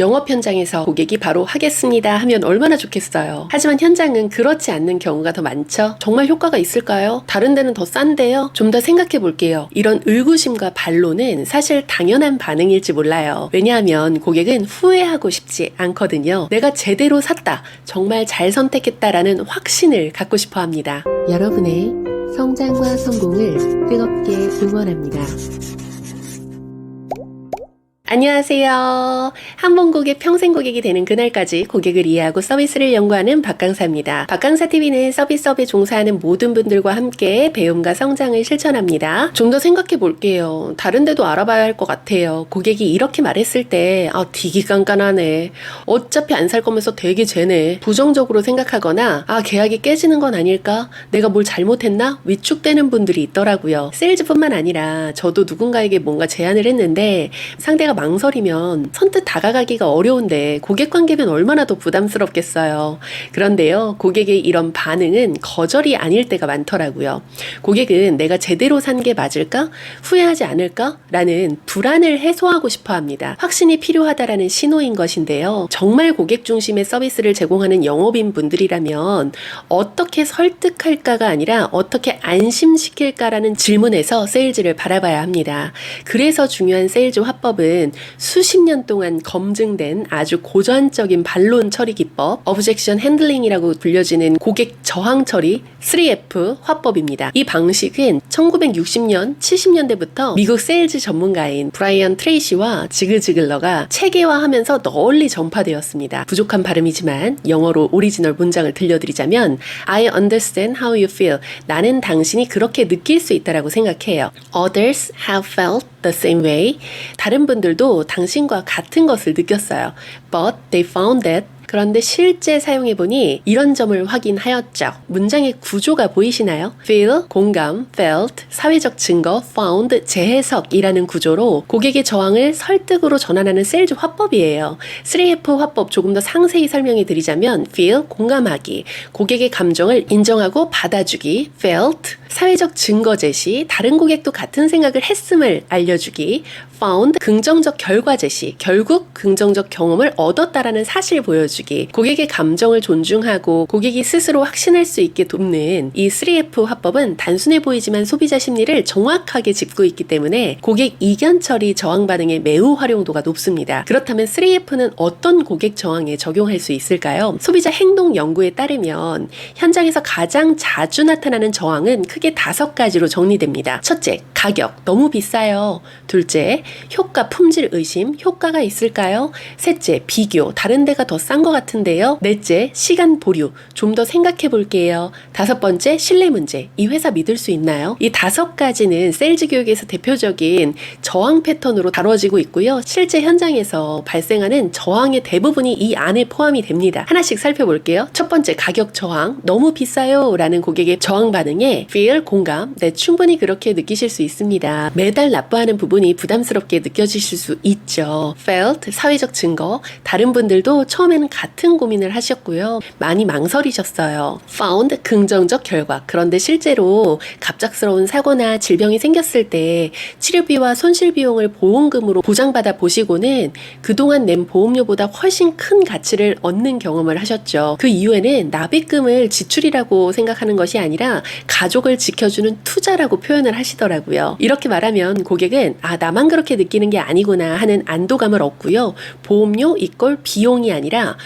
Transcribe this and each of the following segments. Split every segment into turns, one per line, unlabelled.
영업 현장에서 고객이 바로 하겠습니다 하면 얼마나 좋겠어요. 하지만 현장은 그렇지 않는 경우가 더 많죠. 정말 효과가 있을까요? 다른 데는 더 싼데요? 좀 더 생각해 볼게요. 이런 의구심과 반론은 사실 당연한 반응일지 몰라요. 왜냐하면 고객은 후회하고 싶지 않거든요. 내가 제대로 샀다. 정말 잘 선택했다라는 확신을 갖고 싶어 합니다. 여러분의 성장과 성공을 뜨겁게 응원합니다. 안녕하세요. 한번 고객 평생 고객이 되는 그날까지 고객을 이해하고 서비스를 연구하는 박강사입니다. 박강사 TV는 서비스업에 종사하는 모든 분들과 함께 배움과 성장을 실천합니다. 좀 더 생각해 볼게요. 다른 데도 알아봐야 할 것 같아요. 고객이 이렇게 말했을 때, 아, 되게 깐깐하네. 어차피 안 살 거면서 되게 쟤네. 부정적으로 생각하거나, 아, 계약이 깨지는 건 아닐까? 내가 뭘 잘못했나? 위축되는 분들이 있더라고요. 세일즈뿐만 아니라 저도 누군가에게 뭔가 제안을 했는데 상대가 망설이면 선뜻 다가가기가 어려운데 고객 관계면 얼마나 더 부담스럽겠어요. 그런데요, 고객의 이런 반응은 거절이 아닐 때가 많더라고요. 고객은 내가 제대로 산 게 맞을까? 후회하지 않을까? 라는 불안을 해소하고 싶어 합니다. 확신이 필요하다라는 신호인 것인데요. 정말 고객 중심의 서비스를 제공하는 영업인 분들이라면 어떻게 설득할까가 아니라 어떻게 안심시킬까라는 질문에서 세일즈를 바라봐야 합니다. 그래서 중요한 세일즈 화법은 수십 년 동안 검증된 아주 고전적인 반론 처리 기법, 어브젝션 핸들링이라고 불려지는 고객 저항 처리 3F 화법입니다. 이 방식은 1960년, 70년대부터 미국 세일즈 전문가인 브라이언 트레이시와 지그지글러가 체계화하면서 널리 전파되었습니다. 부족한 발음이지만 영어로 오리지널 문장을 들려드리자면 I understand how you feel. 나는 당신이 그렇게 느낄 수 있다라고 생각해요. Others have felt the same way. 다른 분들도 당신과 같은 것을 느꼈어요. But they found that 그런데 실제 사용해보니 이런 점을 확인하였죠. 문장의 구조가 보이시나요? feel, 공감, felt, 사회적 증거, found, 재해석이라는 구조로 고객의 저항을 설득으로 전환하는 세일즈 화법이에요. 3F 화법 조금 더 상세히 설명해 드리자면 feel, 공감하기, 고객의 감정을 인정하고 받아주기, felt, 사회적 증거 제시, 다른 고객도 같은 생각을 했음을 알려주기, found, 긍정적 결과 제시, 결국 긍정적 경험을 얻었다라는 사실 보여주기, 고객의 감정을 존중하고 고객이 스스로 확신할 수 있게 돕는 이 3F 화법은 단순해 보이지만 소비자 심리를 정확하게 짚고 있기 때문에 고객 이견 처리 저항 반응에 매우 활용도가 높습니다. 그렇다면 3F는 어떤 고객 저항에 적용할 수 있을까요? 소비자 행동 연구에 따르면 현장에서 가장 자주 나타나는 저항은 크게 다섯 가지로 정리됩니다. 첫째, 가격 너무 비싸요. 둘째, 효과 품질 의심 효과가 있을까요? 셋째, 비교 다른 데가 더 싼 것 같은데요. 넷째, 시간 보류 좀 더 생각해 볼게요. 다섯 번째, 신뢰 문제 이 회사 믿을 수 있나요? 이 다섯 가지는 세일즈 교육에서 대표적인 저항 패턴으로 다뤄지고 있고요. 실제 현장에서 발생하는 저항의 대부분이 이 안에 포함이 됩니다. 하나씩 살펴볼게요. 첫 번째, 가격 저항 너무 비싸요 라는 고객의 저항 반응에 feel 공감 네 충분히 그렇게 느끼실 수 있습니다. 매달 납부하는 부분이 부담스럽게 느껴지실 수 있죠. felt 사회적 증거 다른 분들도 처음에는 같은 고민을 하셨고요. 많이 망설이셨어요. found 긍정적 결과 그런데 실제로 갑작스러운 사고나 질병이 생겼을 때 치료비와 손실 비용을 보험금으로 보장받아 보시고는 그동안 낸 보험료보다 훨씬 큰 가치를 얻는 경험을 하셨죠. 그 이후에는 납입금을 지출이라고 생각하는 것이 아니라 가족을 지켜주는 투자라고 표현을 하시더라고요. 이렇게 말하면 고객은 아 나만 그렇게 느끼는 게 아니구나 하는 안도감을 얻고요. 보험료 이꼴 비용이 아니라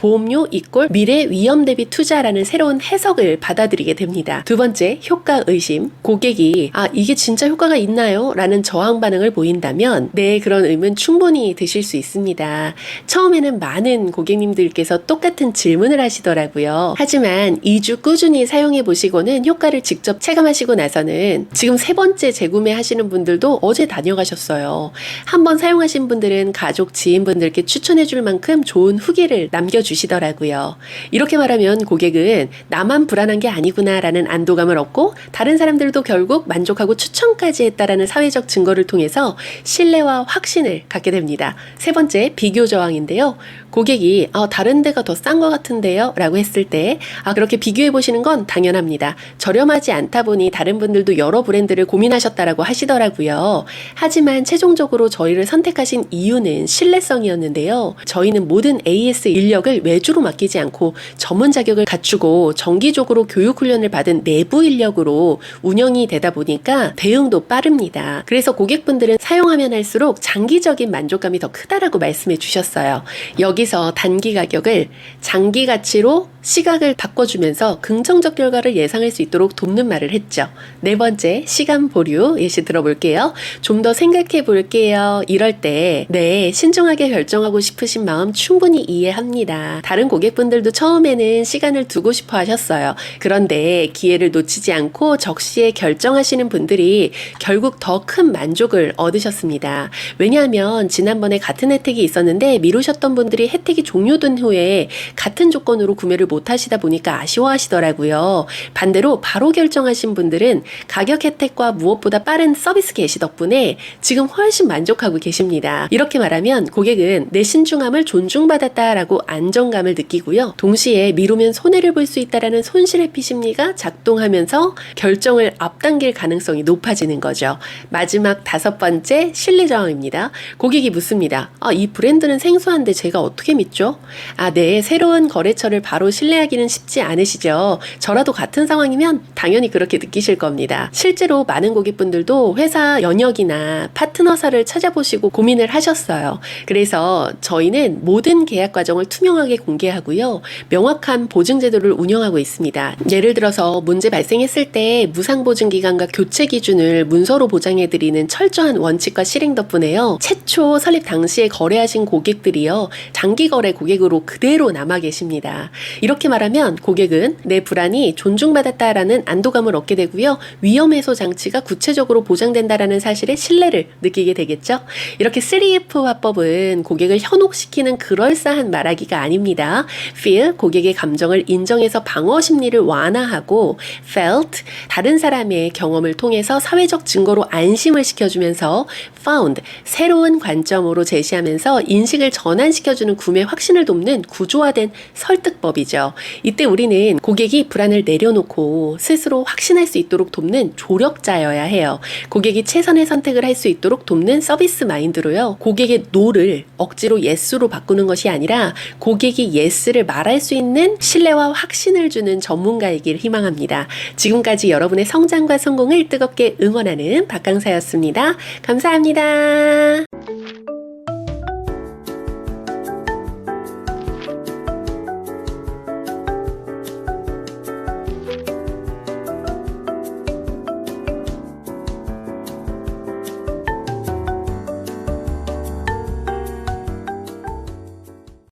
보험료 이꼴 미래 위험 대비 투자라는 새로운 해석을 받아들이게 됩니다. 두 번째, 효과 의심. 고객이 아 이게 진짜 효과가 있나요? 라는 저항 반응을 보인다면 네 그런 의문 충분히 드실 수 있습니다. 처음에는 많은 고객님들께서 똑같은 질문을 하시더라고요. 하지만 2주 꾸준히 사용해 보시고는 효과를 직접 체감하시고 나서는 지금 세 번째 재구매 하시는 분들도 어제 다녀가셨어요. 한번 사용하신 분들은 가족, 지인분들께 추천해 줄 만큼 좋은 후기를 남겨 주셨어요. 주시더라고요. 이렇게 말하면 고객은 나만 불안한 게 아니구나라는 안도감을 얻고 다른 사람들도 결국 만족하고 추천까지 했다라는 사회적 증거를 통해서 신뢰와 확신을 갖게 됩니다. 세 번째, 비교 저항인데요. 고객이 아, 다른 데가 더 싼 것 같은데요? 라고 했을 때, 아, 그렇게 비교해 보시는 건 당연합니다. 저렴하지 않다 보니 다른 분들도 여러 브랜드를 고민하셨다라고 하시더라고요. 하지만 최종적으로 저희를 선택하신 이유는 신뢰성이었는데요. 저희는 모든 AS 인력을 외주로 맡기지 않고 전문 자격을 갖추고 정기적으로 교육 훈련을 받은 내부 인력으로 운영이 되다 보니까 대응도 빠릅니다. 그래서 고객분들은 사용하면 할수록 장기적인 만족감이 더 크다라고 말씀해 주셨어요. 여기서 단기 가격을 장기 가치로 시각을 바꿔주면서 긍정적 결과를 예상할 수 있도록 돕는 말을 했죠. 네 번째, 시간 보류 예시 들어볼게요. 좀 더 생각해 볼게요. 이럴 때, 네, 신중하게 결정하고 싶으신 마음 충분히 이해합니다. 다른 고객분들도 처음에는 시간을 두고 싶어 하셨어요. 그런데 기회를 놓치지 않고 적시에 결정하시는 분들이 결국 더 큰 만족을 얻으셨습니다. 왜냐하면 지난번에 같은 혜택이 있었는데 미루셨던 분들이 혜택이 종료된 후에 같은 조건으로 구매를 못 하시다 보니까 아쉬워하시더라고요. 반대로 바로 결정하신 분들은 가격 혜택과 무엇보다 빠른 서비스 개시 덕분에 지금 훨씬 만족하고 계십니다. 이렇게 말하면 고객은 내 신중함을 존중받았다라고 안정 감을 느끼고요. 동시에 미루면 손해를 볼 수 있다라는 손실 회피 심리가 작동하면서 결정을 앞당길 가능성이 높아지는 거죠. 마지막 다섯 번째 신뢰 저항입니다. 고객이 묻습니다. 아, 이 브랜드는 생소한데 제가 어떻게 믿죠? 아, 네. 새로운 거래처를 바로 신뢰하기는 쉽지 않으시죠? 저라도 같은 상황이면 당연히 그렇게 느끼실 겁니다. 실제로 많은 고객분들도 회사 연역이나 파트너사를 찾아보시고 고민을 하셨어요. 그래서 저희는 모든 계약 과정을 투명하게 공개하고요. 명확한 보증 제도를 운영하고 있습니다. 예를 들어서 문제 발생했을 때 무상 보증 기간과 교체 기준을 문서로 보장해 드리는 철저한 원칙과 실행 덕분에요. 최초 설립 당시에 거래하신 고객들이요. 장기 거래 고객으로 그대로 남아 계십니다. 이렇게 말하면 고객은 내 불안이 존중받았다라는 안도감을 얻게 되고요. 위험 해소 장치가 구체적으로 보장된다라는 사실에 신뢰를 느끼게 되겠죠. 이렇게 3F 화법은 고객을 현혹시키는 그럴싸한 말하기가 아 닙니다. feel 고객의 감정을 인정해서 방어 심리를 완화하고 felt 다른 사람의 경험을 통해서 사회적 증거로 안심을 시켜주면서 found 새로운 관점으로 제시하면서 인식을 전환시켜주는 구매 확신을 돕는 구조화된 설득법이죠. 이때 우리는 고객이 불안을 내려놓고 스스로 확신할 수 있도록 돕는 조력자여야 해요. 고객이 최선의 선택을 할 수 있도록 돕는 서비스 마인드로요. 고객의 노를 억지로 예스로 바꾸는 것이 아니라 고객이 예스를 말할 수 있는 신뢰와 확신을 주는 전문가이길 희망합니다. 지금까지 여러분의 성장과 성공을 뜨겁게 응원하는 박강사였습니다. 감사합니다.